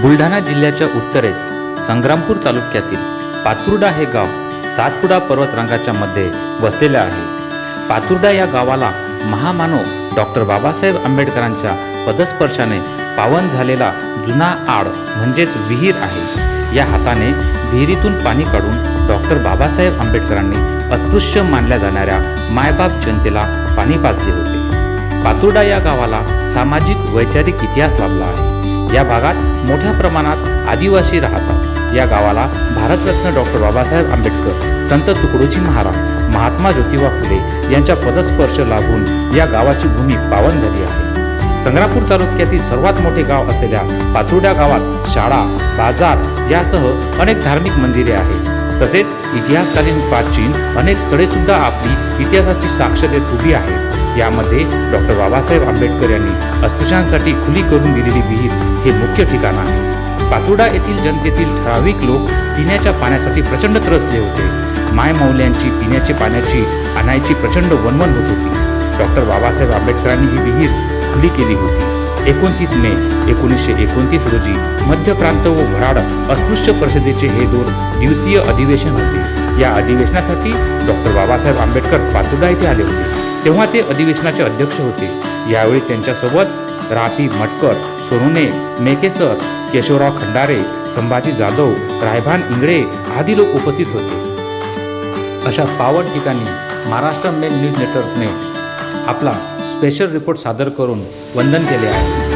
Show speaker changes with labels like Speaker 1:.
Speaker 1: बुलढाणा जिल्ह्याच्या उत्तरेस संग्रामपूर तालुक्यातील पातुर्डा हे गाव सातपुडा पर्वतरांगाच्या मध्ये वसलेले आहे. पातुर्डा या गावाला महामानव डॉक्टर बाबासाहेब आंबेडकरांच्या पदस्पर्शाने पावन झालेला जुना आड म्हणजेच विहीर आहे. या हाताने विहिरीतून पाणी काढून डॉक्टर बाबासाहेब आंबेडकरांनी अस्पृश्य मानल्या जाणाऱ्या मायबाप जनतेला पाणी पाजले होते. पातुर्डा या गावाला सामाजिक वैचारिक इतिहास लाभला आहे. या भागात मोठ्या प्रमाणात आदिवासी राहतात. या गावाला भारतरत्न डॉक्टर बाबासाहेब आंबेडकर संत तुकडोजी महाराज महात्मा ज्योतिबा फुले यांच्या पदस्पर्श लाभून या गावाची भूमी पावन झाली आहे. संग्रापूर तालुक्यातील सर्वात मोठे गाव असलेल्या पातुर्ड्या गावात शाळा बाजार यासह अनेक धार्मिक मंदिरे आहेत. तसेच इतिहासकालीन प्राचीन अनेक स्थळे सुद्धा आपली इतिहासाची साक्ष देत उभी आहेत. यामध्ये डॉक्टर बाबासाहेब आंबेडकर यांनी अस्पृश्यांसाठी खुली करून दिलेली विहीर हे मुख्य ठिकाण आहे. पातुर्डा येथील जनतेतील ठराविक लोक पिण्याच्या पाण्यासाठी प्रचंड त्रसले होते. मायमौल्यांची पिण्याच्या पाण्याची आणायची प्रचंड वनवन होत होती. डॉक्टर बाबासाहेब आंबेडकरांनी ही विहीर खुली केली होती. एकोणतीस मे एकोणीसशे एकोणतीस रोजी मध्य प्रांत व वराड अस्पृश्य परिषदेचे हे दोन दिवसीय अधिवेशन होते. या अधिवेशनासाठी डॉक्टर बाबासाहेब आंबेडकर पातुर्डा येथे आले होते. तेव्हा ते अधिवेशनाचे अध्यक्ष होते. यावेळी त्यांच्यासोबत रापी मटकर सोनुने मेकेसर केशवराव खंडारे संभाजी जाधव रायभान इंगळे आदी लोक उपस्थित होते. अशा पावन ठिकाणी महाराष्ट्र मेन न्यूज नेटवर्कने आपला स्पेशल रिपोर्ट सादर करून वंदन केले आहे.